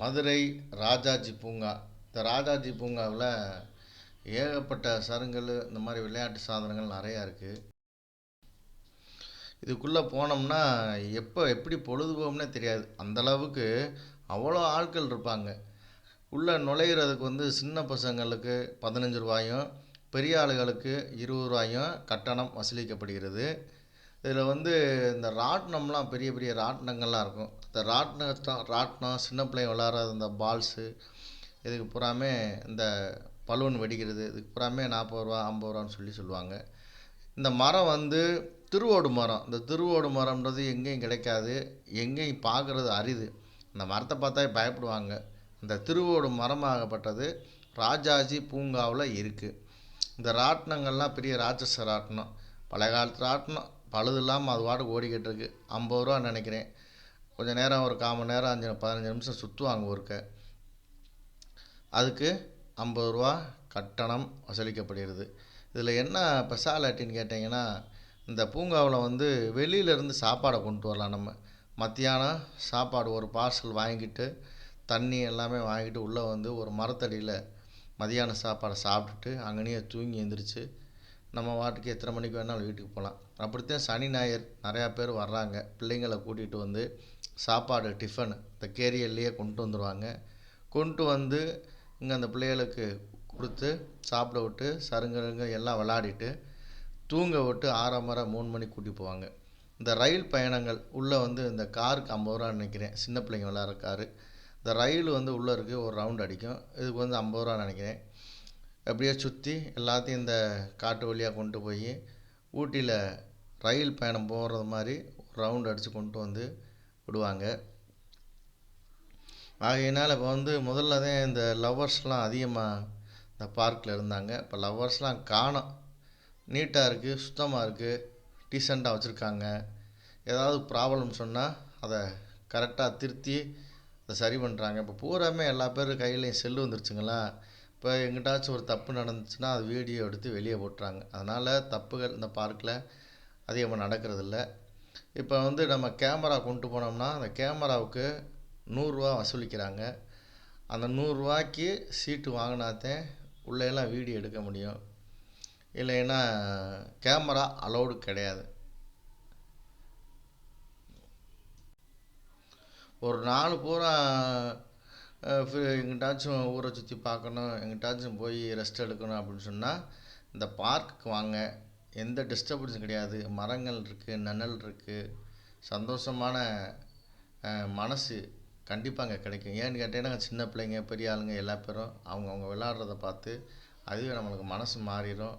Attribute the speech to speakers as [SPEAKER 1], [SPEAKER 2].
[SPEAKER 1] மதுரை ராஜாஜி பூங்கா. இந்த ராஜாஜி பூங்காவில் ஏகப்பட்ட சருங்கல் இந்த மாதிரி விளையாட்டு சாதனங்கள் நிறையா இருக்குது இதுக்குள்ளே போனோம்னா எப்போ எப்படி பொழுது போகும்னே தெரியாது அந்தளவுக்கு அவ்வளோ ஆட்கள் இருப்பாங்க. உள்ளே நுழையிறதுக்கு வந்து சின்ன பசங்களுக்கு பதினஞ்சு ரூபாயும் பெரிய ஆளுகளுக்கு இருபது ரூபாயும் கட்டணம் வசூலிக்கப்படுகிறது. இதில் வந்து இந்த ராட்டினம்லாம் பெரிய பெரிய ராட்டினங்கள்லாம் இருக்கும். இந்த ராட்டினத்தை ராட்டினம் சின்ன பிள்ளைங்க விளாட்றது இந்த பால்ஸு இதுக்கு பூராமே இந்த பலூன் வெடிக்கிறது இதுக்கு பூராமே நாற்பது ரூபா ஐம்பது ரூபான்னு சொல்லி சொல்லுவாங்க. இந்த மரம் வந்து திருவோடு மரம். இந்த திருவோடு மரம்ன்றது எங்கேயும் கிடைக்காது. எங்கேயும் பார்க்குறது அரிது. அந்த மரத்தை பார்த்தா பயப்படுவாங்க. இந்த திருவோடு மரமாகப்பட்டது ராஜாஜி பூங்காவில் இருக்குது இந்த ராட்டினங்கள்லாம் பெரிய ராட்சச ராட்டினம். பழைய காலத்து ராட்டினம். பழுது இல்லாமல் அது பாட்டுக்கு ஓடிக்கிட்டு இருக்கு ஐம்பது ரூபா நினைக்கிறேன். கொஞ்சம் நேரம் ஒரு கால் மணி நேரம் அஞ்சு பதினஞ்சு நிமிஷம் சுற்றுவாங்க ஒருக்க அதுக்கு ஐம்பது ரூபா கட்டணம் வசூலிக்கப்படுகிறது. இதில் என்ன ஸ்பெஷாலிட்டின்னு கேட்டிங்கன்னா இந்த பூங்காவில் வந்து வெளியிலேருந்து சாப்பாடை கொண்டு வரலாம் நம்ம. மத்தியானம் சாப்பாடு ஒரு பார்சல் வாங்கிட்டு தண்ணி எல்லாமே வாங்கிட்டு உள்ளே வந்து ஒரு மரத்தடியில் மதியான சாப்பாடை சாப்பிட்டுட்டு அங்கேயே தூங்கி எழுந்திரிச்சு நம்ம வாட்டுக்கு எத்தனை மணிக்கு வேணாலும் வீட்டுக்கு போகலாம். அப்படித்தான் சனி ஞாயிறு நிறையா பேர் வர்றாங்க. பிள்ளைங்களை கூட்டிகிட்டு வந்து சாப்பாடு டிஃபன் இந்த கேரியர்லேயே கொண்டு வந்துடுவாங்க கொண்டு வந்து இங்கே அந்த பிள்ளைகளுக்கு கொடுத்து சாப்பிட விட்டு சருங்கருங்க எல்லாம் விளாடிட்டு தூங்க விட்டு ஆறரை மூணு மணிக்கு கூட்டி போவாங்க. இந்த ரயில் பயணங்கள் உள்ளே வந்து இந்த காருக்கு ஐம்பது ரூபா நினைக்கிறேன். சின்ன பிள்ளைங்க விளாட்ற காரு. இந்த ரயில் வந்து உள்ளே இருக்குது ஒரு ரவுண்ட் அடிக்கும். இதுக்கு வந்து ஐம்பது ரூபா நினைக்கிறேன். அப்படியே சுற்றி எல்லாத்தையும் இந்த காட்டு வழியாக கொண்டு போய் ஊட்டியில் ரயில் பயணம் போகிறது மாதிரி ஒரு ரவுண்ட் அடித்து கொண்டு வந்து விடுவாங்க. ஆகையினால் இப்போ வந்து முதல்ல தான் இந்த லவ்வர்ஸ்லாம் அதிகமாக இந்த பார்க்கில் இருந்தாங்க. இப்போ லவ்வர்ஸ்லாம் காணோம். நீட்டாக இருக்குது சுத்தமாக இருக்குது டீசெண்டாக வச்சுருக்காங்க. ஏதாவது ப்ராப்ளம் சொன்னால் அதை கரெக்டாக திருத்தி அதை சரி பண்ணுறாங்க இப்போ பூராமே எல்லா பேர் கையிலையும் செல்லு வந்துருச்சுங்களா? இப்போ எங்கிட்டாச்சும் ஒரு தப்பு நடந்துச்சுன்னா அது வீடியோ எடுத்து வெளியே போட்டுறாங்க. அதனால் தப்புகள் இந்த பார்க்கில் அதிகமாக நடக்கிறதில்ல. இப்போ வந்து நம்ம கேமரா கொண்டு போனோம்னா அந்த கேமராவுக்கு நூறுரூவா வசூலிக்கிறாங்க. அந்த நூறுரூவாய்க்கு சீட்டு வாங்கினாத்தேன் உள்ளேலாம் வீடியோ எடுக்க முடியும். இல்லைன்னா கேமரா அலௌடு கிடையாது. ஒரு நாள் பூரா எங்கிட்டாச்சும் ஊரை சுற்றி பார்க்கணும் எங்கிட்டாச்சும் போய் ரெஸ்ட் எடுக்கணும் அப்படின்னு சொன்னால் இந்த பார்க்குக்கு வாங்க. எந்த டிஸ்டர்பன்ஸும் கிடையாது. மரங்கள் இருக்குது நிழல் இருக்குது சந்தோஷமான மனசு கண்டிப்பாக அங்கே கிடைக்கும். ஏன்னு கேட்டிங்கன்னா சின்ன பிள்ளைங்க பெரிய ஆளுங்க எல்லா பேரும் அவங்கவுங்க விளாட்றத பார்த்து அதுவே நம்மளுக்கு மனசு மாறிடும்.